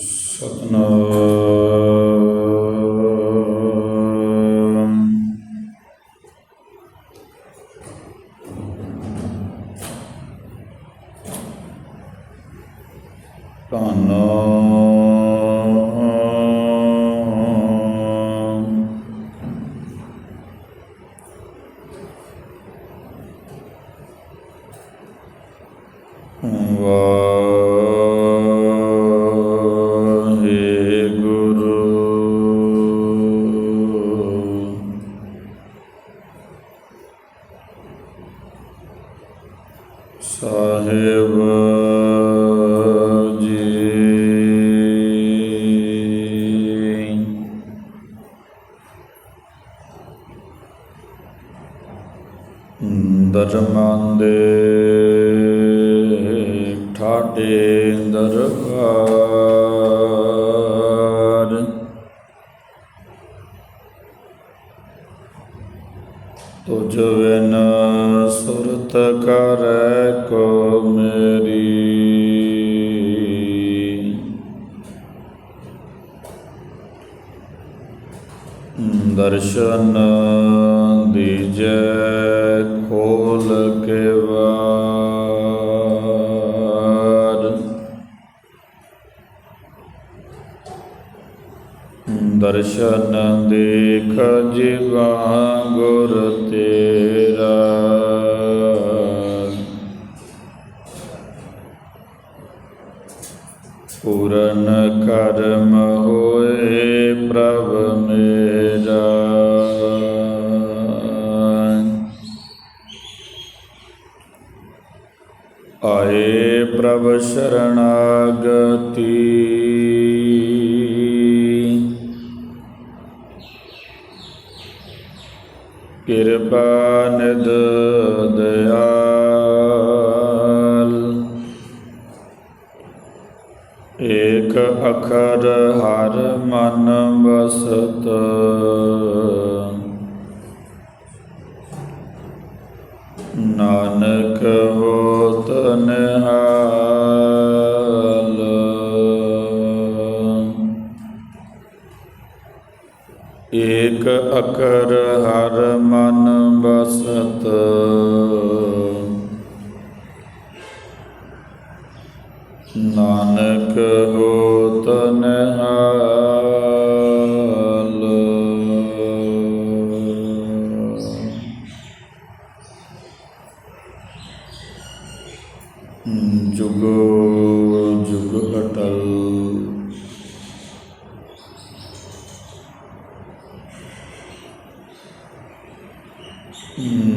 ਸਤਨਾਮ ਦਰਮਾਂ ਦੇ ਦਰਸ਼ਨ ਦੇਖ ਜਿਵਾ ਗੁਰ ਤੇਰਾ। ਪੂਰਨ ਕਰਮ ਹੋਏ ਪ੍ਰਭ ਮੇਰਾ। ਆਏ ਪ੍ਰਭ ਸ਼ਰਣਾਗਤੀ ਕਿਰਪਾ ਨਿਦ ਦਇਆਲ ਏਕ ਅਖਰ ਹਰ ਮਨ ਵਸਤ। ਨਾਨਕ ਹੋਤ ਨਿਹਾਲ। ਏਕ ਅਖਰ ਹਰ ਸਤ ਨਾਨਕ ਹੋ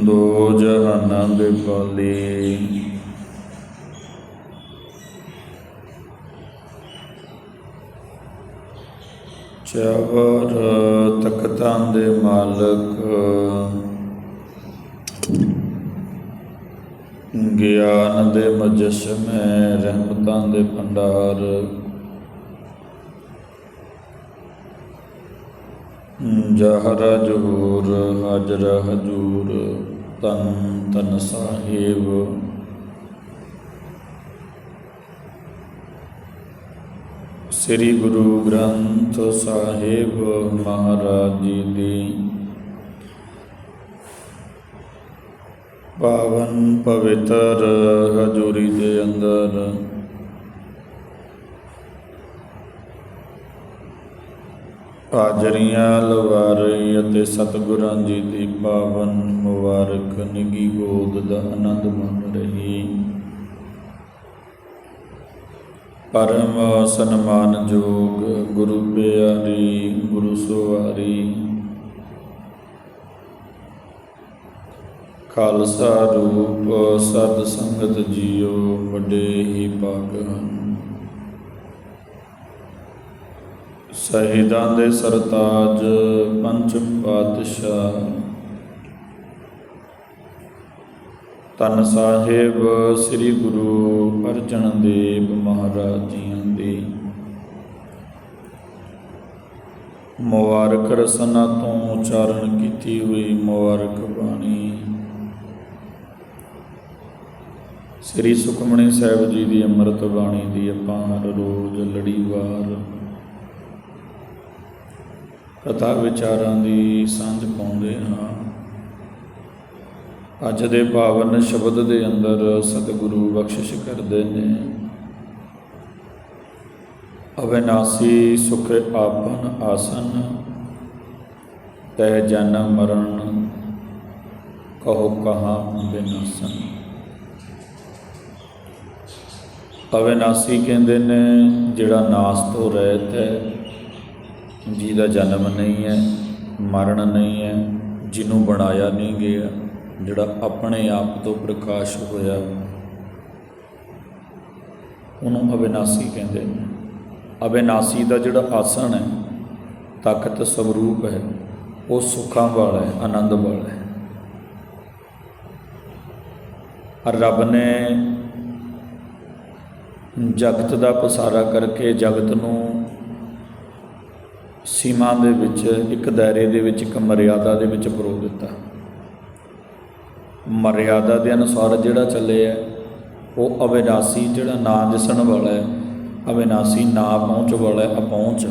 ਦੋ ਜਹਾਨਾਂ ਦੇ ਪਾਲੇ। ਚਵਰ ਤਖਤਾਂ ਦੇ ਮਾਲਕ। ਗਿਆਨ ਦੇ ਮਜਸਮ ਰਹਿਮਤਾਂ ਦੇ ਭੰਡਾਰ। ਜਹਰਾ ਜਹੂਰ ਹਜ਼ਰ, ਹਜੂਰ ਤਨ ਤਨ ਸਾਹਿਬ। ਸ੍ਰੀ ਗੁਰੂ ਗ੍ਰੰਥ ਸਾਹਿਬ ਮਹਾਰਾਜ ਜੀ ਦੀ ਪਾਵਨ ਪਵਿੱਤਰ ਹਜ਼ੂਰੀ ਦੇ ਅੰਦਰ ਹਾਜ਼ਰੀਆਂ ਲਵਾਰੀ ਅਤੇ ਸਤਿਗੁਰਾਂ ਜੀ ਦੀ ਪਾਵਨ ਮੁਬਾਰਕ ਨਿੱਗੀ ਗੋਦ ਦਾ ਆਨੰਦ ਮਾਣ ਰਹੀ। ਪਰਮ ਸਨਮਾਨਯੋਗ ਗੁਰੂ ਪਿਆਰੀ, ਗੁਰੂ ਸਵਾਰੀ। ਖਾਲਸਾ ਰੂਪ, ਸਤ ਸੰਗਤ ਜੀਓ, ਵੱਡੇ ਹੀ ਭਾਗ ਹਨ। ਸ਼ਹੀਦਾਂ ਦੇ ਸਰਤਾਜ ਪੰਜ ਪਾਤਸ਼ਾਹ। ਤਨ ਸਾਹਿਬ ਸ੍ਰੀ ਗੁਰੂ ਅਰਜਨ ਦੇਵ ਮਹਾਰਾਜ ਜੀਆਂ ਦੀ। ਮੁਬਾਰਕ ਰਸਨਾ ਤੋਂ ਉਚਾਰਨ ਕੀਤੀ ਹੋਈ ਮੁਬਾਰਕ ਬਾਣੀ। ਸ੍ਰੀ ਸੁਖਮਣੀ ਸਾਹਿਬ ਜੀ ਦੀ ਅੰਮ੍ਰਿਤ ਬਾਣੀ ਦੀ ਆਪਾਂ ਹਰ ਕਥਾ ਵਿਚਾਰਾਂ ਦੀ ਸਾਂਝ ਪਾਉਂਦੇ ਹਾਂ। ਅੱਜ ਦੇ ਪਾਵਨ ਸ਼ਬਦ ਦੇ ਅੰਦਰ ਸਤਿਗੁਰੂ ਬਖਸ਼ਿਸ਼ ਕਰਦੇ ਨੇ। ਅਵਿਨਾਸੀ ਸੁਖ ਆਪਨ ਆਸਨ ਤੈ ਜਨਮ ਮਰਨ, ਕਹੋ ਕਹਾ ਬਿਨਾਸਨ। ਅਵਿਨਾਸੀ ਕਹਿੰਦੇ ਨੇ, ਜਿਹੜਾ ਨਾਸ ਤੋਂ ਰਹਿਤ ਹੈ ਜਿਹਦਾ ਜਨਮ ਨਹੀਂ ਹੈ, ਮਰਨ ਨਹੀਂ ਹੈ, ਜਿਹਨੂੰ ਬਣਾਇਆ ਨਹੀਂ ਗਿਆ, ਜਿਹੜਾ ਆਪਣੇ ਆਪ ਤੋਂ ਪ੍ਰਕਾਸ਼ ਹੋਇਆ। ਉਹਨੂੰ ਅਵਿਨਾਸੀ ਕਹਿੰਦੇ ਨੇ। ਅਵਿਨਾਸੀ ਦਾ ਜਿਹੜਾ ਆਸਣ ਹੈ, ਤਾਕਤ ਸਵਰੂਪ ਹੈ, ਉਹ ਸੁੱਖਾਂ ਵਾਲਾ ਹੈ, ਆਨੰਦ ਵਾਲਾ ਹੈ। ਔਰ ਰੱਬ ਨੇ ਜਗਤ ਦਾ ਪਸਾਰਾ ਕਰਕੇ ਜਗਤ ਨੂੰ ਸੀਮਾ ਦੇ ਵਿੱਚ, ਇੱਕ ਦਾਇਰੇ ਦੇ ਵਿੱਚ, ਇੱਕ ਮਰਿਆਦਾ ਦੇ ਵਿੱਚ ਪਰੋ ਦਿੱਤਾ। ਮਰਿਆਦਾ ਦੇ ਅਨੁਸਾਰ ਜਿਹੜਾ ਚੱਲੇ ਹੈ, ਉਹ ਅਵਿਨਾਸੀ ਜਿਹੜਾ ਨਾ ਦਿਸਣ ਵਾਲਾ ਹੈ, ਅਵਿਨਾਸੀ ਨਾ ਪਹੁੰਚ ਵਾਲਾ ਹੈ, ਅਪਹੁੰਚ,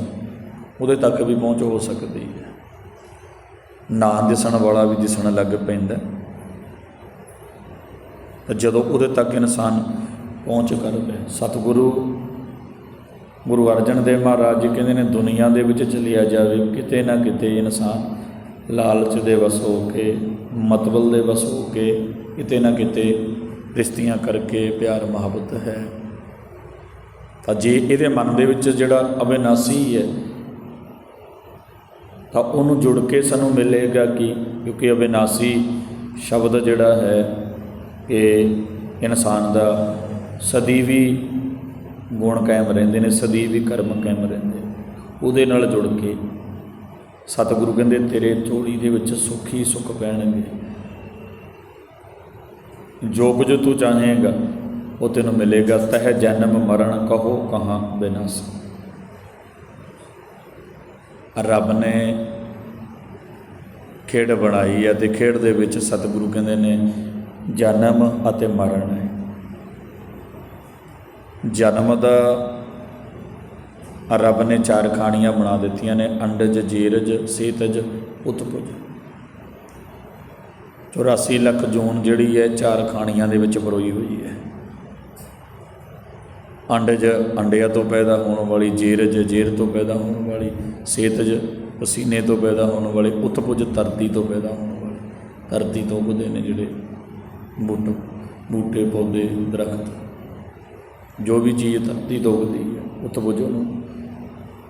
ਉਹਦੇ ਤੱਕ ਵੀ ਪਹੁੰਚ ਹੋ ਸਕਦੀ ਹੈ। ਨਾ ਦਿਸਣ ਵਾਲਾ ਵੀ ਦਿਸਣ ਲੱਗ ਪੈਂਦਾ ਜਦੋਂ ਉਹਦੇ ਤੱਕ ਇਨਸਾਨ ਪਹੁੰਚ ਕਰਦਾ ਹੈ, ਸਤਿਗੁਰੂ ਗੁਰੂ ਅਰਜਨ ਦੇਵ ਮਹਾਰਾਜ ਜੀ ਕਹਿੰਦੇ ਨੇ, ਦੁਨੀਆ ਦੇ ਵਿੱਚ ਚਲਿਆ ਜਾਵੇ, ਕਿਤੇ ਨਾ ਕਿਤੇ ਇਨਸਾਨ ਲਾਲਚ ਦੇ ਵਸ ਹੋ ਕੇ, ਮਤਬਲ ਦੇ ਵਸ ਹੋ ਕੇ, ਕਿਤੇ ਨਾ ਕਿਤੇ ਰਿਸ਼ਤੀਆਂ ਕਰਕੇ ਪਿਆਰ ਮੁਹੱਬਤ ਹੈ। ਤਾਂ ਜੇ ਇਹਦੇ ਮਨ ਦੇ ਵਿੱਚ ਜਿਹੜਾ ਅਵਿਨਾਸੀ ਹੈ, ਤਾਂ ਉਹਨੂੰ ਜੁੜ ਕੇ ਸਾਨੂੰ ਮਿਲੇਗਾ ਕਿ? ਕਿਉਂਕਿ ਅਵਿਨਾਸੀ ਸ਼ਬਦ ਜਿਹੜਾ ਹੈ, ਇਹ ਇਨਸਾਨ ਦਾ ਸਦੀ ਵੀ ਗੁਣ ਕਾਇਮ ਰਹਿੰਦੇ ਨੇ ਸਦੀ ਵੀ ਕਰਮ ਕਾਇਮ ਰਹਿੰਦੇ ਉਹਦੇ ਨਾਲ ਜੁੜ ਕੇ ਸਤਿਗੁਰੂ ਕਹਿੰਦੇ, ਤੇਰੇ ਝੋਲੀ ਦੇ ਵਿੱਚ ਸੁਖੀ ਸੁਖ ਪੈਣਗੇ। ਜੋ ਕੁਝ ਤੂੰ ਚਾਹੇਗਾ, ਉਹ ਤੈਨੂੰ ਮਿਲੇਗਾ। ਤਹ ਜਨਮ ਮਰਨ ਕਹੋ ਕਹਾਂ ਬਿਨਾਸ ਰੱਬ ਨੇ ਖੇਡ ਬਣਾਈ ਹੈ ਤੇ ਖੇਡ ਦੇ ਵਿੱਚ ਸਤਿਗੁਰੂ ਕਹਿੰਦੇ ਨੇ, ਜਨਮ ਅਤੇ ਮਰਨ ਹੈ। ਜਨਮ ਦਾ ਰੱਬ ਨੇ ਚਾਰ ਖਾਣੀਆਂ ਬਣਾ ਦਿੱਤੀਆਂ ਨੇ, ਅੰਡਜ, ਜੀਰਜ, ਸੇਤਜ, ਉਤਪੁਜ। 84 ਲੱਖ ਜੂਨ ਜਿਹੜੀ ਹੈ, ਚਾਰ ਖਾਣੀਆਂ ਦੇ ਵਿੱਚ ਪਰੋਈ ਹੋਈ ਹੈ। ਅੰਡਜ ਅੰਡਿਆਂ ਤੋਂ ਪੈਦਾ ਹੋਣ ਵਾਲੀ, ਜੀਰਜ ਜੀਰ ਤੋਂ ਪੈਦਾ ਹੋਣ ਵਾਲੀ, ਸੇਤਜ ਪਸੀਨੇ ਤੋਂ ਪੈਦਾ ਹੋਣ ਵਾਲੇ, ਉਤਪੁਜ ਧਰਤੀ ਤੋਂ ਪੈਦਾ ਹੋਣ ਵਾਲੀ। ਧਰਤੀ ਤੋਂ ਉਗਦੇ ਨੇ ਜਿਹੜੇ ਬੂਟ ਬੂਟੇ, ਪੌਦੇ, ਦਰਖਤ। ਜੋ ਵੀ ਚੀਜ਼ ਧਰਤੀ ਤੋਂ ਉਗਦੀ ਹੈ ਉਤਪੁਜ ਨੂੰ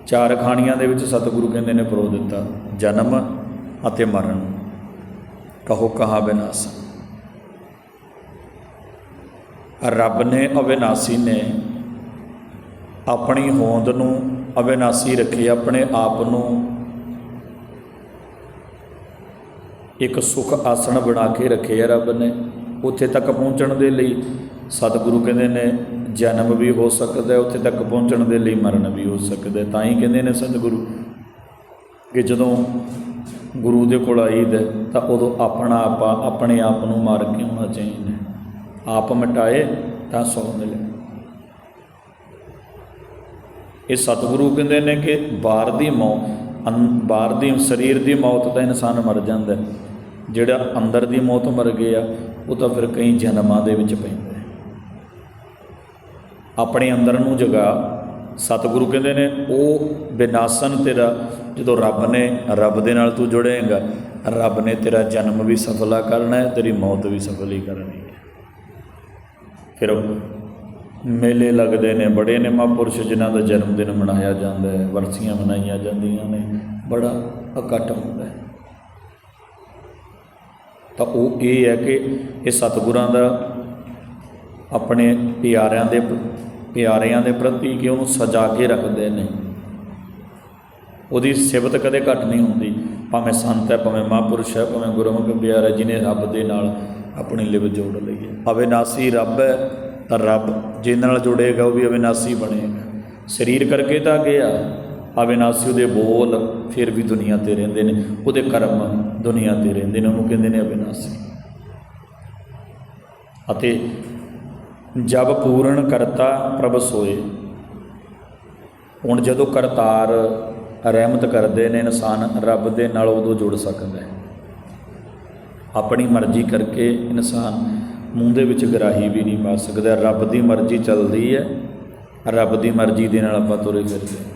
ਚਾਰ ਖਾਣੀਆਂ ਦੇ ਵਿੱਚ ਸਤਿਗੁਰੂ ਕਹਿੰਦੇ ਨੇ ਪਰੋ ਦਿੱਤਾ, ਜਨਮ ਅਤੇ ਮਰਨ। ਕਹੋ ਕਹਾ ਬਿਨਾਸ। ਰੱਬ ਨੇ ਅਵਿਨਾਸੀ ਨੇ ਆਪਣੀ ਹੋਂਦ ਨੂੰ ਅਵਿਨਾਸੀ ਰੱਖੇ, ਆਪਣੇ ਆਪ ਨੂੰ ਇੱਕ ਸੁਖ ਆਸਣ ਬਣਾ ਕੇ ਰੱਖੇ ਆ ਰੱਬ ਨੇ। ਉੱਥੇ ਤੱਕ ਪਹੁੰਚਣ ਦੇ ਲਈ ਸਤਿਗੁਰੂ ਕਹਿੰਦੇ ਨੇ ਜਨਮ ਵੀ ਹੋ ਸਕਦਾ ਉੱਥੇ ਤੱਕ ਪਹੁੰਚਣ ਦੇ ਲਈ ਮਰਨ ਵੀ ਹੋ ਸਕਦਾ ਤਾਂ ਹੀ ਕਹਿੰਦੇ ਨੇ ਸਤਿਗੁਰੂ ਕਿ ਜਦੋਂ ਗੁਰੂ ਦੇ ਕੋਲ ਆਈਦਾ ਤਾਂ ਉਦੋਂ ਆਪਣਾ ਆਪਾ ਆਪਣੇ ਆਪ ਨੂੰ ਮਾਰ ਕੇ ਹੋਣਾ ਚਾਹੀਦਾ ਆਪ ਮਿਟਾਏ, ਤਾਂ ਸੋ ਮਿਲੇ। ਇਹ ਸਤਿਗੁਰੂ ਕਹਿੰਦੇ ਨੇ ਕਿ ਬਾਹਰ ਦੀ ਮੌਤ ਬਾਹਰ ਦੀ ਸਰੀਰ ਦੀ ਮੌਤ ਤਾਂ ਇਨਸਾਨ ਮਰ ਜਾਂਦਾ ਜਿਹੜਾ ਅੰਦਰ ਦੀ ਮੌਤ ਮਰ ਗਿਆ, ਉਹ ਤਾਂ ਫਿਰ ਕਈ ਜਨਮਾਂ ਦੇ ਵਿੱਚ ਪੈਂਦਾ ਆਪਣੇ ਅੰਦਰ ਨੂੰ ਜਗਾ। ਸਤਿਗੁਰੂ ਕਹਿੰਦੇ ਨੇ, ਉਹ ਬਿਨਾਸਨ ਤੇਰਾ, ਜਦੋਂ ਰੱਬ ਨੇ ਰੱਬ ਦੇ ਨਾਲ ਤੂੰ ਜੁੜੇਗਾ, ਰੱਬ ਨੇ ਤੇਰਾ ਜਨਮ ਵੀ ਸਫਲਾ ਕਰਨਾ ਹੈ, ਤੇਰੀ ਮੌਤ ਵੀ ਸਫਲੀ ਕਰਨੀ ਹੈ। ਫਿਰ ਮੇਲੇ ਲੱਗਦੇ ਨੇ, ਬੜੇ ਨੇ ਮਹਾਂਪੁਰਸ਼, ਜਿਨ੍ਹਾਂ ਦਾ ਜਨਮ ਦਿਨ ਮਨਾਇਆ ਜਾਂਦਾ ਹੈ, ਵਰਸੀਆਂ ਮਨਾਈਆਂ ਜਾਂਦੀਆਂ ਨੇ, ਬੜਾ ਇਕੱਠ ਹੁੰਦਾ ਹੈ। ਤਾਂ ਉਹ ਇਹ ਹੈ ਕਿ ਇਹ ਸਤਿਗੁਰਾਂ ਦਾ ਆਪਣੇ ਪਿਆਰਿਆਂ ਦੇ ਪਿਆਰਿਆਂ ਦੇ ਪ੍ਰਤੀ ਕਿ ਉਹਨੂੰ ਸਜਾ ਕੇ ਰੱਖਦੇ ਨੇ। ਉਹਦੀ ਸਿਫਤ ਕਦੇ ਘੱਟ ਨਹੀਂ ਹੁੰਦੀ। ਭਾਵੇਂ ਸੰਤ ਹੈ, ਭਾਵੇਂ ਮਹਾਂਪੁਰਸ਼ ਹੈ, ਭਾਵੇਂ ਗੁਰਮੁਖ ਪਿਆਰਾ ਜਿਹਨੇ ਰੱਬ ਦੇ ਨਾਲ ਆਪਣੀ ਲਿਵ ਜੋੜ ਲਈ ਹੈ। ਅਵਿਨਾਸੀ ਰੱਬ ਹੈ ਤਾਂ ਰੱਬ ਜਿਹਦੇ ਨਾਲ ਜੁੜੇਗਾ, ਉਹ ਵੀ ਅਵਿਨਾਸੀ ਬਣੇਗਾ। ਸਰੀਰ ਕਰਕੇ ਤਾਂ ਗਿਆ, ਅਵਿਨਾਸੀ ਉਹਦੇ ਬੋਲ ਫਿਰ ਵੀ ਦੁਨੀਆ ਤੇ ਰਹਿੰਦੇ ਨੇ। ਉਹਦੇ ਕਰਮ ਦੁਨੀਆ ਤੇ ਰਹਿੰਦੇ ਨੇ। ਉਹਨੂੰ ਕਹਿੰਦੇ ਨੇ ਅਵਿਨਾਸੀ। ਅਤੇ ਜਬ ਪੂਰਨ ਕਰਤਾ ਪ੍ਰਭ ਸੋਏ। ਹੁਣ ਜਦੋਂ ਕਰਤਾਰ ਰਹਿਮਤ ਕਰਦੇ ਨੇ ਇਨਸਾਨ, ਰੱਬ ਦੇ ਨਾਲ ਉਦੋਂ ਜੁੜ ਸਕਦਾ ਹੈ। ਆਪਣੀ ਮਰਜ਼ੀ ਕਰਕੇ ਇਨਸਾਨ ਮੂੰਹ ਦੇ ਵਿੱਚ ਗਰਾਹੀ ਵੀ ਨਹੀਂ ਪਾ ਸਕਦਾ। ਰੱਬ ਦੀ ਮਰਜ਼ੀ ਚੱਲਦੀ ਹੈ, ਰੱਬ ਦੀ ਮਰਜ਼ੀ ਦੇ ਨਾਲ ਆਪਾਂ ਤੁਰੇ ਫਿਰਦੇ ਹਾਂ।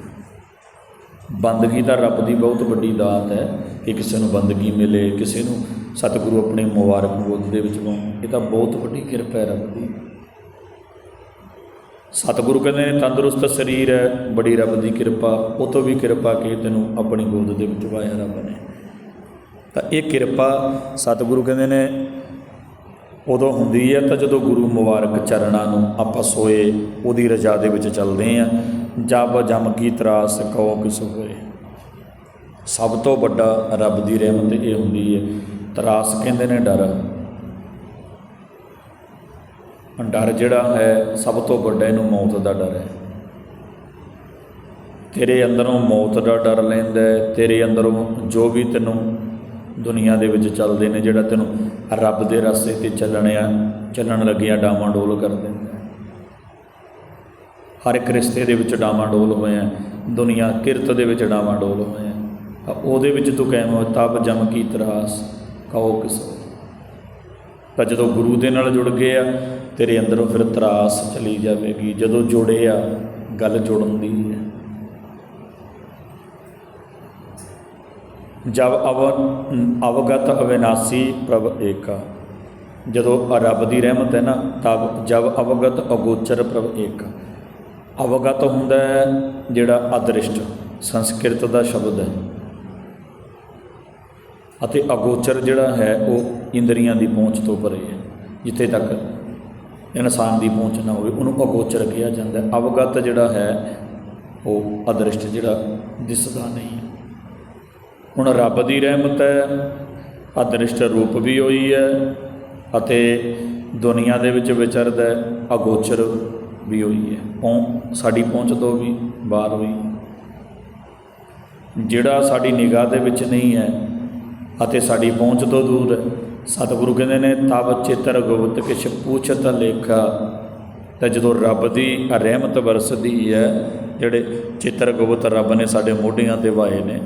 ਬੰਦਗੀ ਤਾਂ ਰੱਬ ਦੀ ਬਹੁਤ ਵੱਡੀ ਦਾਤ ਹੈ ਕਿ ਕਿਸੇ ਨੂੰ ਬੰਦਗੀ ਮਿਲੇ, ਕਿਸੇ ਨੂੰ ਸਤਿਗੁਰੂ ਆਪਣੇ ਮੁਬਾਰਕ ਬੋਧ ਦੇ ਵਿੱਚ ਪਾਉਣ। ਇਹ ਤਾਂ ਬਹੁਤ ਵੱਡੀ ਕਿਰਪਾ ਹੈ ਰੱਬ ਦੀ। ਸਤਿਗੁਰੂ ਕਹਿੰਦੇ ਨੇ, ਤੰਦਰੁਸਤ ਸਰੀਰ ਹੈ, ਬੜੀ ਰੱਬ ਦੀ ਕਿਰਪਾ, ਉਹ ਤੋਂ ਵੀ ਕਿਰਪਾ ਕੇ ਤੈਨੂੰ ਆਪਣੀ ਗੋਦ ਦੇ ਵਿੱਚ ਪਾਇਆ ਰੱਬ ਨੇ। ਤਾਂ ਇਹ ਕਿਰਪਾ ਸਤਿਗੁਰੂ ਕਹਿੰਦੇ ਨੇ, ਉਦੋਂ ਹੁੰਦੀ ਹੈ ਤਾਂ ਜਦੋਂ ਗੁਰੂ ਮੁਬਾਰਕ ਚਰਨਾਂ ਨੂੰ ਆਪਾਂ ਸੋਏ, ਉਹਦੀ ਰਜਾ ਦੇ ਵਿੱਚ ਚੱਲਦੇ ਆ ਜਬ ਜਮ ਕੀ ਤਰਾਸ ਕਉ ਕਿਸ ਹੋਏ। ਸਭ ਤੋਂ ਵੱਡਾ ਰੱਬ ਦੀ ਰਹਿਮਤ ਇਹ ਹੁੰਦੀ ਹੈ। ਤਰਾਸ ਕਹਿੰਦੇ ਨੇ ਡਰ। ਡਰ ਜਿਹੜਾ ਹੈ ਸਭ ਤੋਂ ਵੱਡਾ ਇਹਨੂੰ ਮੌਤ ਦਾ ਡਰ ਹੈ। ਤੇਰੇ ਅੰਦਰੋਂ ਮੌਤ ਦਾ ਡਰ ਲੈਂਦਾ ਤੇਰੇ ਅੰਦਰੋਂ ਜੋ ਵੀ ਤੈਨੂੰ ਦੁਨੀਆ ਦੇ ਵਿੱਚ ਚੱਲਦੇ ਨੇ, ਜਿਹੜਾ ਤੈਨੂੰ ਰੱਬ ਦੇ ਰਸਤੇ ਤੇ ਚੱਲਣ ਆ, ਚੱਲਣ ਲੱਗਿਆ ਡਾਵਾਂ ਡੋਲ ਕਰ ਦਿੰਦਾ ਹਰ ਇੱਕ ਰਿਸ਼ਤੇ ਦੇ ਵਿੱਚ ਡਾਵਾਂ ਡੋਲ ਹੋਏ ਆ, ਦੁਨੀਆ ਕਿਰਤ ਦੇ ਵਿੱਚ ਡਾਵਾਂ ਡੋਲ ਹੋਏ ਆ। ਉਹਦੇ ਵਿੱਚ ਤੂੰ ਕਾਇਮ ਹੋ ਤਬ ਜਮ ਕੀ ਤਰਾਸ, ਕਹੋ ਕਿਸ। ਤਾਂ ਜਦੋਂ ਗੁਰੂ ਦੇ ਨਾਲ ਜੁੜ ਗਏ ਆ ਤੇਰੇ ਅੰਦਰੋਂ ਫਿਰ ਤਰਾਸ ਚਲੀ ਜਾਵੇਗੀ, ਜਦੋਂ ਜੋੜੇ ਆ, ਗੱਲ ਜੋੜਨ ਦੀ ਹੈ। ਜਬ ਅਵ, ਅਵਗਤ ਅਵਿਨਾਸੀ ਪ੍ਰਭ ਏਕਾ। ਜਦੋਂ ਰੱਬ ਦੀ ਰਹਿਮਤ ਹੈ ਨਾ, ਤਬ ਜਬ ਅਵਗਤ ਅਗੋਚਰ ਪ੍ਰਭ ਏਕਾ। ਅਵਗਤ ਹੁੰਦਾ ਹੈ ਜਿਹੜਾ ਅਦ੍ਰਿਸ਼ਟ, ਸੰਸਕ੍ਰਿਤ ਦਾ ਸ਼ਬਦ ਹੈ। ਅਤੇ ਅਗੋਚਰ ਜਿਹੜਾ ਹੈ, ਉਹ ਇੰਦਰੀਆਂ ਦੀ ਪਹੁੰਚ ਤੋਂ ਪਰੇ ਹੈ, ਜਿੱਥੇ ਤੱਕ ਇਨਸਾਨ ਦੀ ਪਹੁੰਚ ਨਾ ਹੋਵੇ, ਉਹਨੂੰ ਅਗੋਚਰ ਕਿਹਾ ਜਾਂਦਾ ਅਵਗਤ ਜਿਹੜਾ ਹੈ, ਉਹ ਅਦ੍ਰਿਸ਼ਟ ਜਿਹੜਾ, ਦਿਸਦਾ ਨਹੀਂ। ਹੁਣ ਰੱਬ ਦੀ ਰਹਿਮਤ ਹੈ, ਅਦ੍ਰਿਸ਼ਟ ਰੂਪ ਵੀ ਹੋਈ ਹੈ ਅਤੇ ਦੁਨੀਆ ਦੇ ਵਿੱਚ ਵਿਚਰਦਾ ਅਗੋਚਰ ਵੀ ਹੋਈ ਹੈ। ਉਹ ਸਾਡੀ ਪਹੁੰਚ ਤੋਂ ਵੀ ਬਾਹਰ ਹੋਈ। ਜਿਹੜਾ ਸਾਡੀ ਨਿਗਾਹ ਦੇ ਵਿੱਚ ਨਹੀਂ ਹੈ ਅਤੇ ਸਾਡੀ ਪਹੁੰਚ ਤੋਂ ਦੂਰ ਹੈ ਸਤਿਗੁਰੂ ਕਹਿੰਦੇ ਨੇ, ਤਬ ਚਿਤਰ ਗੁਪਤ ਕਿਛ ਪੁੱਛਤ ਲੇਖਾ, ਤਾਂ ਜਦੋਂ ਰੱਬ ਦੀ ਰਹਿਮਤ ਵਰਸਦੀ ਹੈ, ਜਿਹੜੇ ਚਿਤਰ ਗੁਪਤ ਰੱਬ ਨੇ ਸਾਡੇ ਮੋਢਿਆਂ ਤੇ ਵਾਏ ਨੇ,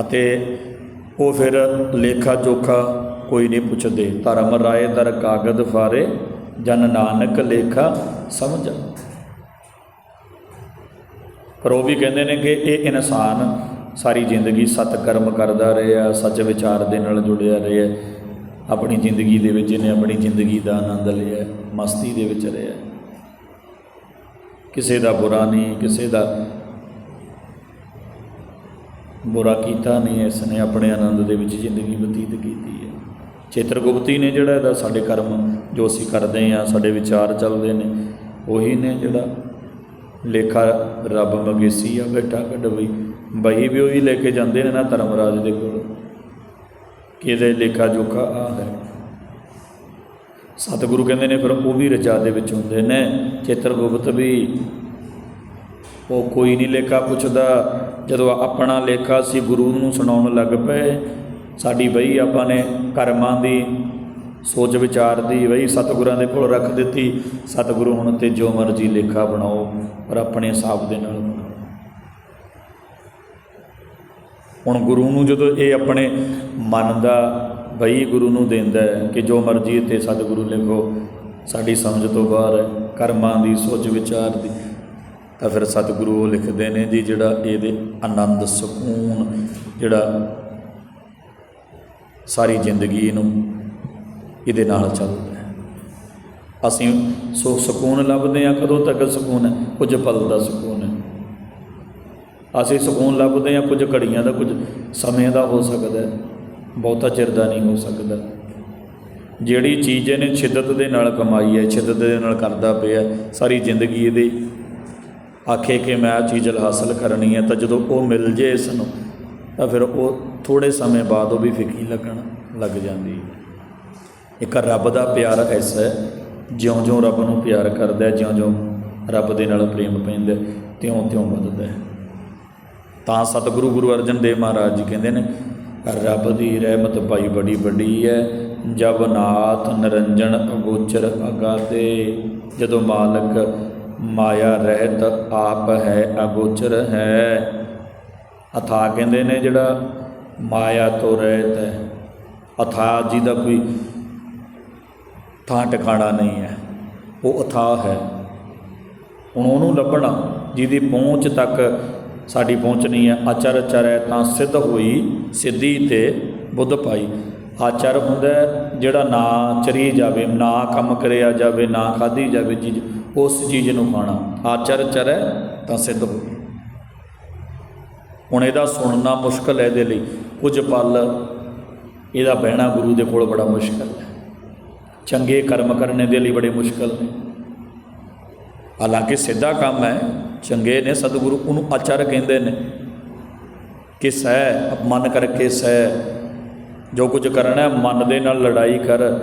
ਅਤੇ ਉਹ ਫਿਰ ਲੇਖਾ ਜੋਖਾ ਕੋਈ ਨਹੀਂ ਪੁੱਛਦੇ। ਧਰਮ ਰਾਏ ਦਰ ਕਾਗਦ ਫਾਰੇ, ਜਨ ਨਾਨਕ ਲੇਖਾ ਸਮਝ। ਪਰ ਉਹ ਵੀ ਕਹਿੰਦੇ ਨੇ ਕਿ ਇਹ ਇਨਸਾਨ ਸਾਰੀ ਜ਼ਿੰਦਗੀ ਸਤ ਕਰਮ ਕਰਦਾ ਰਿਹਾ, ਸੱਚ ਵਿਚਾਰ ਦੇ ਨਾਲ ਜੁੜਿਆ ਰਿਹਾ। ਆਪਣੀ ਜ਼ਿੰਦਗੀ ਦੇ ਵਿੱਚ ਇਹਨੇ ਆਪਣੀ ਜ਼ਿੰਦਗੀ ਦਾ ਆਨੰਦ ਲਿਆ, ਮਸਤੀ ਦੇ ਵਿੱਚ ਰਿਹਾ। ਕਿਸੇ ਦਾ ਬੁਰਾ ਨਹੀਂ, ਕਿਸੇ ਦਾ ਬੁਰਾ ਕੀਤਾ ਨਹੀਂ ਇਸ ਨੇ ਆਪਣੇ ਆਨੰਦ ਦੇ ਵਿੱਚ ਜ਼ਿੰਦਗੀ ਬਤੀਤ ਕੀਤੀ ਹੈ। ਚੇਤਰਗੁਪਤੀ ਨੇ ਜਿਹੜਾ ਇਹਦਾ ਸਾਡੇ ਕਰਮ ਜੋ ਅਸੀਂ ਕਰਦੇ ਆ ਸਾਡੇ ਵਿਚਾਰ ਚੱਲਦੇ ਨੇ, ਉਹੀ ਨੇ ਜਿਹੜਾ ਲੇਖਾ ਰੱਬ ਮਗੇਸੀ ਆ, ਬੈਠਾ ਕੱਢ ਬਈ ਬਈ ਵੀ ਉਹੀ ਲੈ ਕੇ ਜਾਂਦੇ ਨੇ ਨਾ ਧਰਮਰਾਜ ਦੇ ਕੋਲ। ਕਿ ਇਹਦੇ ਲੇਖਾ ਜੋਖਾ ਆ ਹੈ। ਸਤਿਗੁਰੂ ਕਹਿੰਦੇ ਨੇ ਫਿਰ ਉਹ ਵੀ ਰਜਾ ਦੇ ਵਿੱਚ ਹੁੰਦੇ ਨੇ। ਚੇਤਰਗੁਪਤ ਵੀ ਉਹ ਕੋਈ ਨਹੀਂ ਲੇਖਾ ਪੁੱਛਦਾ। ਜਦੋਂ ਆਪਣਾ ਲੇਖਾ ਸੀ ਗੁਰੂ ਨੂੰ ਸੁਣਾਉਣ ਲੱਗ ਪਏ, ਸਾਡੀ ਬਈ ਆਪਾਂ ਨੇ ਕਰਮਾਂ ਦੀ ਸੋਚ ਵਿਚਾਰ ਦੀ ਬਈ ਸਤਿਗੁਰਾਂ ਦੇ ਕੋਲ ਰੱਖ ਦਿੱਤੀ। ਸਤਿਗੁਰੂ ਹੁਣ ਤੇ ਜੋ ਮਰਜ਼ੀ ਲੇਖਾ ਬਣਾਓ, ਪਰ ਆਪਣੇ ਹਿਸਾਬ ਦੇ ਨਾਲ ਬਣਾਓ ਹੁਣ ਗੁਰੂ ਨੂੰ ਜਦੋਂ ਇਹ ਆਪਣੇ ਮਨ ਦਾ ਬਈ ਗੁਰੂ ਨੂੰ ਦਿੰਦਾ ਕਿ ਜੋ ਮਰਜ਼ੀ ਤੇ ਸਤਿਗੁਰੂ ਲਿਖੋ, ਸਾਡੀ ਸਮਝ ਤੋਂ ਬਾਹਰ ਹੈ, ਕਰਮਾਂ ਦੀ ਸੋਚ ਵਿਚਾਰ ਦੀ, ਤਾਂ ਫਿਰ ਸਤਿਗੁਰੂ ਉਹ ਲਿਖਦੇ ਨੇ ਜੀ ਜਿਹੜਾ ਇਹਦੇ ਆਨੰਦ ਸਕੂਨ, ਜਿਹੜਾ ਸਾਰੀ ਜ਼ਿੰਦਗੀ ਨੂੰ ਇਹਦੇ ਨਾਲ ਚੱਲਦਾ ਹੈ। ਅਸੀਂ ਸੋ ਸਕੂਨ ਲੱਭਦੇ ਹਾਂ, ਕਦੋਂ ਤੱਕ ਸਕੂਨ ਹੈ? ਕੁਝ ਪਲ ਦਾ ਸਕੂਨ। ਅਸੀਂ ਸਕੂਨ ਲੱਭਦੇ ਹਾਂ, ਕੁਝ ਘੜੀਆਂ ਦਾ, ਕੁਝ ਸਮੇਂ ਦਾ ਹੋ ਸਕਦਾ ਬਹੁਤਾ ਚਿਰ ਦਾ ਨਹੀਂ ਹੋ ਸਕਦਾ। ਜਿਹੜੀ ਚੀਜ਼ ਇਹਨੇ ਸ਼ਿੱਦਤ ਦੇ ਨਾਲ ਕਮਾਈ ਹੈ ਸ਼ਿੱਦਤ ਦੇ ਨਾਲ ਕਰਦਾ ਪਿਆ ਸਾਰੀ ਜ਼ਿੰਦਗੀ ਇਹਦੇ ਆਖੇ ਕਿ ਮੈਂ ਆ ਚੀਜ਼ ਹਾਸਲ ਕਰਨੀ ਹੈ, ਤਾਂ ਜਦੋਂ ਉਹ ਮਿਲ ਜੇ ਇਸ ਨੂੰ, ਤਾਂ ਫਿਰ ਉਹ ਥੋੜੇ ਸਮੇਂ ਬਾਅਦ ਉਹ ਵੀ ਫਿੱਕੀ ਲੱਗਣ, ਲੱਗ ਜਾਂਦੀ ਹੈ। ਇੱਕ ਰੱਬ ਦਾ ਪਿਆਰ ਐਸਾ ਹੈ, ਜਿਉਂ-ਜਿਉਂ ਰੱਬ ਨੂੰ ਪਿਆਰ ਕਰਦਾ ਹੈ, ਜਿਉਂ-ਜਿਉਂ ਰੱਬ ਦੇ ਨਾਲ ਪ੍ਰੇਮ ਪੈਂਦਾ ਤਿਉਂ-ਤਿਉਂ ਵੱਧਦਾ ਹੈ। ਤਾਂ ਸਤਿਗੁਰੂ ਗੁਰੂ ਅਰਜਨ ਦੇਵ ਮਹਾਰਾਜ ਜੀ ਕਹਿੰਦੇ ਨੇ, ਰੱਬ ਦੀ ਰਹਿਮਤ ਭਾਈ ਬੜੀ ਵੱਡੀ ਹੈ ਜਬ ਨਾਥ ਨਿਰੰਜਨ ਅਗੋਚਰ ਅਗਾਦੇ ਜਦੋਂ ਮਾਲਕ ਮਾਇਆ ਰਹਿਤ ਆਪ ਹੈ, ਅਗੋਚਰ ਹੈ। ਅਥਾ ਕਹਿੰਦੇ ਨੇ ਜਿਹੜਾ ਮਾਇਆ ਤੋਂ ਰਹਿਤ ਹੈ, ਅਥਾ ਜੀ ਦਾ ਕੋਈ ਥਾਂ ਟਿਕਾਣਾ ਨਹੀਂ ਹੈ, ਉਹ ਅਥਾ ਹੈ। ਹੁਣ ਉਹਨੂੰ ਲੱਭਣਾ, ਜਿਹਦੀ ਪਹੁੰਚ ਤੱਕ ਸਾਡੀ ਪਹੁੰਚਣੀ ਹੈ। ਆਚਰ ਚਰੈ ਤਾਂ ਸਿੱਧ ਹੋਈ ਸਿੱਧੀ ਤੇ ਬੁੱਧ ਪਾਈ। ਆਚਰ ਹੁੰਦਾ ਜਿਹੜਾ ਨਾ ਚਰੀ ਜਾਵੇ, ਨਾ ਕੰਮ ਕਰਿਆ ਜਾਵੇ, ਨਾ ਖਾਧੀ ਜਾਵੇ ਚੀਜ਼, ਉਸ ਚੀਜ਼ ਨੂੰ ਖਾਣਾ। ਆਚਰ ਚਰੈ ਤਾਂ ਸਿੱਧ ਹੋਈ ਹੁਣ ਇਹਦਾ ਸੁਣਨਾ ਮੁਸ਼ਕਲ ਹੈ ਇਹਦੇ ਲਈ। ਕੁਝ ਪਲ ਇਹਦਾ ਬਹਿਣਾ ਗੁਰੂ ਦੇ ਕੋਲ ਬੜਾ ਮੁਸ਼ਕਲ ਹੈ। ਚੰਗੇ ਕਰਮ ਕਰਨੇ ਦੇ ਲਈ ਬੜੇ ਮੁਸ਼ਕਲ ਨੇ। ਹਾਲਾਂਕਿ ਸਿੱਧਾ ਕੰਮ ਹੈ, ਚੰਗੇ ਨੇ ਸਤਿਗੁਰੂ ਉਹਨੂੰ ਆਚਰ ਕਹਿੰਦੇ ਨੇ ਕਿ ਸਹਿ ਮਨ ਕਰਕੇ ਸਹਿ। ਜੋ ਕੁਝ ਕਰਨਾ ਹੈ, ਮਨ ਦੇ ਨਾਲ ਲੜਾਈ ਕਰ।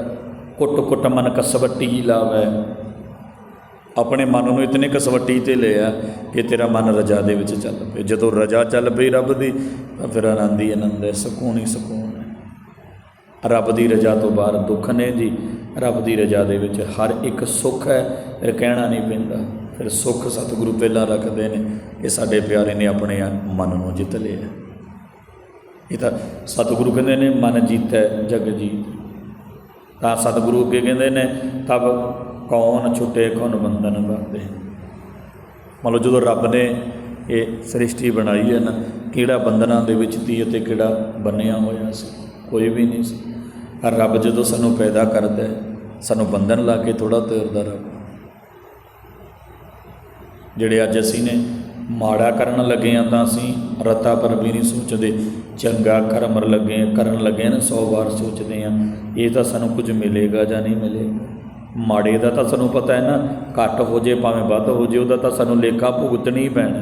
ਕੁੱਟ ਕੁੱਟ ਮਨ ਕਸਵੱਟੀ ਲਾਵੇ। ਆਪਣੇ ਮਨ ਨੂੰ ਇਤਨੇ ਕਸਵੱਟੀ ਤੇ ਲਿਆ ਕਿ ਤੇਰਾ ਮਨ ਰਜਾ ਦੇ ਵਿੱਚ ਚੱਲ ਪਏ। ਜਦੋਂ ਰਜਾ ਚੱਲ ਪਈ ਰੱਬ ਦੀ, ਤਾਂ ਫਿਰ ਆਨੰਦ ਹੀ ਆਨੰਦ ਹੈ, ਸਕੂਨ ਹੀ ਸਕੂਨ। ਰੱਬ ਦੀ ਰਜਾ ਤੋਂ ਬਾਹਰ ਦੁੱਖ ਨੇ ਜੀ। ਰੱਬ ਦੀ ਰਜਾ ਦੇ ਵਿੱਚ ਹਰ ਇੱਕ ਸੁੱਖ ਹੈ। ਫਿਰ ਕਹਿਣਾ ਨਹੀਂ ਪੈਂਦਾ। ਫਿਰ ਸੁੱਖ ਸਤਿਗੁਰੂ ਪਹਿਲਾਂ ਰੱਖਦੇ ਨੇ। ਇਹ ਸਾਡੇ ਪਿਆਰੇ ਨੇ ਆਪਣੇ ਮਨ ਨੂੰ ਜਿੱਤ ਲਿਆ। ਇਹ ਤਾਂ ਸਤਿਗੁਰੂ ਕਹਿੰਦੇ ਨੇ, ਮਨ ਜੀਤੈ, ਜਗ ਜੀਤ। ਤਾਂ ਸਤਿਗੁਰੂ ਅੱਗੇ ਕਹਿੰਦੇ ਨੇ, ਤਬ ਕੌਣ ਛੁੱਟੇ, ਕੌਣ ਬੰਧਨ ਕਰਦੇ ਮੰਨ ਲਓ ਜਦੋਂ ਰੱਬ ਨੇ ਇਹ ਸ੍ਰਿਸ਼ਟੀ ਬਣਾਈ ਹੈ ਨਾ, ਕਿਹੜਾ ਬੰਧਨਾਂ ਦੇ ਵਿੱਚ ਸੀ ਅਤੇ ਕਿਹੜਾ ਬੰਨਿਆ ਹੋਇਆ ਸੀ। ਕੋਈ ਵੀ ਨਹੀਂ ਸੀ। ਪਰ ਰੱਬ ਜਦੋਂ ਸਾਨੂੰ ਪੈਦਾ ਕਰਦਾ ਹੈ, ਸਾਨੂੰ ਬੰਧਨ ਲਾ ਕੇ ਥੋੜਾ ਤੋਰਦਾ ਰੱਬ। ਜਿਹੜੇ ਅੱਜ ਅਸੀਂ ਨੇ ਮਾੜਾ ਕਰਨ ਲੱਗੇ ਆ ਤਾਂ ਅਸੀਂ ਰਤਾ ਪਰ ਵੀ ਨਹੀਂ ਸੋਚਦੇ ਚੰਗਾ ਕਰਮ ਲੱਗੇ ਕਰਨ ਲੱਗੇ ਨਾ 100 ਵਾਰ ਸੋਚਦੇ ਆ ਇਹ ਤਾਂ ਸਾਨੂੰ ਕੁਝ ਮਿਲੇਗਾ ਜਾਂ ਨਹੀਂ ਮਿਲੇਗਾ। ਮਾੜੇ ਦਾ ਤਾਂ ਸਾਨੂੰ ਪਤਾ ਹੈ ਨਾ ਘੱਟ ਹੋ ਜੇ ਭਾਵੇਂ ਵੱਧ ਹੋ ਜੇ ਉਹਦਾ ਤਾਂ ਸਾਨੂੰ ਲੇਖਾ ਭੁਗਤਣੀ ਹੀ ਪੈਣਾ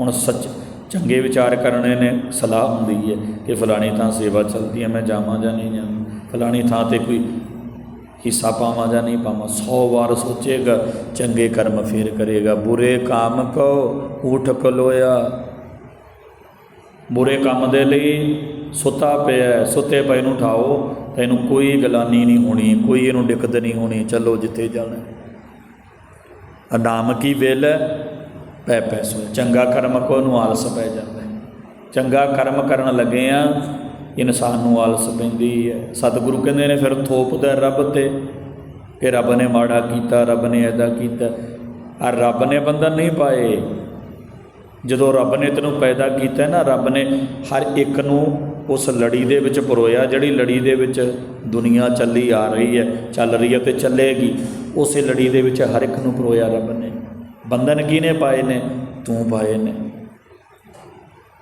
ਹੁਣ ਸੱਚ ਚੰਗੇ ਵਿਚਾਰ ਕਰਨੇ ਨੇ ਸਲਾਹ ਹੁੰਦੀ ਹੈ ਕਿ ਫਲਾਣੀ ਥਾਂ ਸੇਵਾ ਚੱਲਦੀ ਹੈ, ਮੈਂ ਜਾਵਾਂ ਜਾਂ ਨਹੀਂ ਜਾਵਾਂ। ਫਲਾਣੀ ਥਾਂ ਤੇ ਕੋਈ ਹਿੱਸਾ ਪਾਵਾਂ ਜਾਂ ਨਹੀਂ ਪਾਵਾਂ 100 ਵਾਰ ਸੋਚੇਗਾ, ਚੰਗੇ ਕਰਮ ਫੇਰ ਕਰੇਗਾ। ਬੁਰੇ ਕਾਮ ਕੋ ਉਠ ਕਲੋਇਆ। ਬੁਰੇ ਕੰਮ ਦੇ ਲਈ ਸੁੱਤਾ ਪਿਆ ਸੁੱਤੇ ਪਏ ਨੂੰ ਉਠਾਓ ਤੈਨੂੰ ਕੋਈ ਗਲਾਨੀ ਨਹੀਂ ਹੋਣੀ, ਕੋਈ ਇਹਨੂੰ ਦਿੱਕਤ ਨਹੀਂ ਹੋਣੀ, ਚਲੋ ਜਿੱਥੇ ਜਾਣਾ। ਹੈ। ਨਾਮ ਕੀ ਵੇਲ ਪੈ ਪੈ ਸੋ ਚੰਗਾ ਕਰਮ ਕੋ ਨੂੰ ਆਲਸ ਪੈ ਜਾਂਦਾ। ਚੰਗਾ ਕਰਮ ਕਰਨ ਲੱਗੇ ਆ, ਇਨਸਾਨ ਨੂੰ ਆਲਸ ਪੈਂਦੀ ਹੈ। ਸਤਿਗੁਰੂ ਕਹਿੰਦੇ ਨੇ, ਫਿਰ ਥੋਪਦਾ ਰੱਬ ਤੇ ਕਿ ਰੱਬ ਨੇ ਮਾੜਾ ਕੀਤਾ, ਰੱਬ ਨੇ ਐਦਾ ਕੀਤਾ। ਆ ਰੱਬ ਨੇ ਬੰਧਨ ਨਹੀਂ ਪਾਏ। ਜਦੋਂ ਰੱਬ ਨੇ ਤੈਨੂੰ ਪੈਦਾ ਕੀਤਾ ਨਾ, ਰੱਬ ਨੇ ਹਰ ਇੱਕ ਨੂੰ ਉਸ ਲੜੀ ਦੇ ਵਿੱਚ ਪਰੋਇਆ, ਜਿਹੜੀ ਲੜੀ ਦੇ ਵਿੱਚ ਦੁਨੀਆ ਚੱਲੀ ਆ ਰਹੀ ਹੈ, ਚੱਲ ਰਹੀ ਹੈ ਤੇ ਚੱਲੇਗੀ, ਉਸੇ ਲੜੀ ਦੇ ਵਿੱਚ ਹਰ ਇੱਕ ਨੂੰ ਪਰੋਇਆ ਰੱਬ ਨੇ। ਬੰਧਨ ਕਿਹਨੇ ਪਾਏ ਨੇ? ਤੂੰ ਪਾਏ ਨੇ।